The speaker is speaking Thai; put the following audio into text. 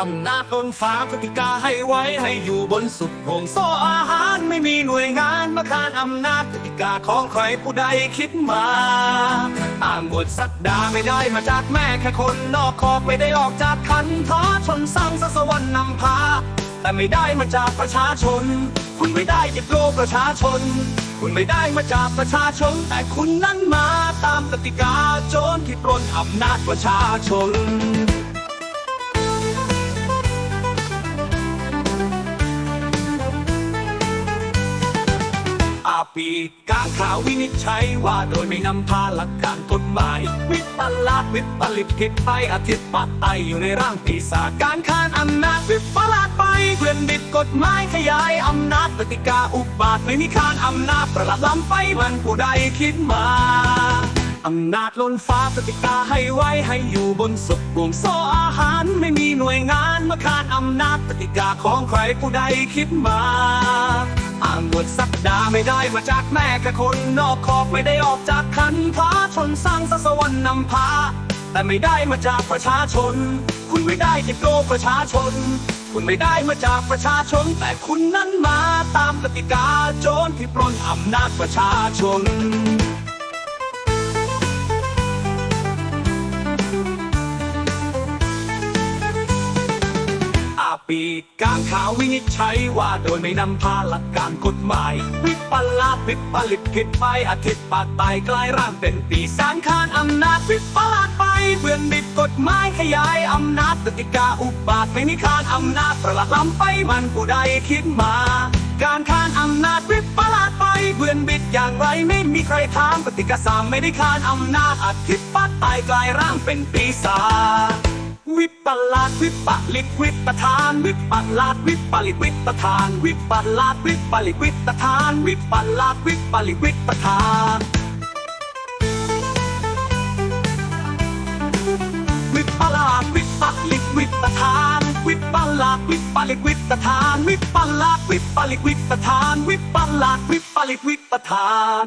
อำนาจบนฟ้ากติกาให้ไว้ให้อยู่บนสุดห่วงโซ่อาหารไม่มีหน่วยงานมาขานอำนาจกติกาของใครผู้ใดคิดมาตามบทสักดาไม่ได้มาจากแม่แค่คนนอกคอกไม่ได้ออกจากคันท้าชนสร้างสวรรค์นำพา แต่ไม่ได้มาจากประชาชน คุณไม่ได้ยึดโลกประชาชน คุณไม่ได้มาจากประชาชน แต่คุณนั้นมาตามกติกาโจรที่ปล้นอำนาจประชาชน ปีการข่าววินิจฉัยว่าโดยไม่นำพาหลักการกฎหมาย วิปลาสวิปลิตผิดไปอาทิตย์ปัดไตอยู่ในร่างปีศาจการค้านอำนาจวิปลาสไปเพื่อนบิดกฎหมายขยายอำนาจกติกาอุบาทไม่มีค้านอำนาจประหลาดล้ำไปมันผู้ใดคิดมาอำนาจล้นฟ้ากติกาให้ไว้ให้อยู่บนสุดบ่วงโซอาหารไม่มีหน่วยงานมาขานอำนาจกติกาของใครผู้ใดคิดมาอ้างบทสัก ดาไม่ได้มาจากแม่แค่คนนอกขอบไม่ได้ออกจากคันพาชนสร้างสสวรรค์นำพา แต่ไม่ได้มาจากประชาชน คุณไม่ได้ที่โกประชาชน คุณไม่ได้มาจากประชาชน แต่คุณนั้นมาตามกติกาโจรที่ปล้นอำนาจประชาชน ปีกกลางข่าววินิจฉัยว่าโดยไม่นำพาหลักการกฎหมาย วิปลาสวิปลิตผิดไปอาทิตย์ปาดตายกลายร่างเป็นปีศาจขานอำนาจวิปลาสไปเบื้องบิดกฎหมายขยายอำนาจกติกาอุบาทไม่มีขานอำนาจประหลาดล้ำไปมันผู้ใดคิดมา การขานอำนาจวิปลาสไปเบื้องบิดอย่างไรไม่มีใครถามกติกาสามไม่ได้ขานอำนาจอาทิตย์ปาดตายกลายร่างเป็นปีศาจ วิปลาสวิปลิกวิปทานวิปลาสวิปลิกวิปทานวิปลาสวิปลิกวิปทานวิปลาสวิปลิกวิปทาน วิปลาสวิปลิตวิปทาน วิปลาสวิปลิตวิปทาน วิปลาสวิปลิตวิปทานวิปลาสวิปลิตวิปทาน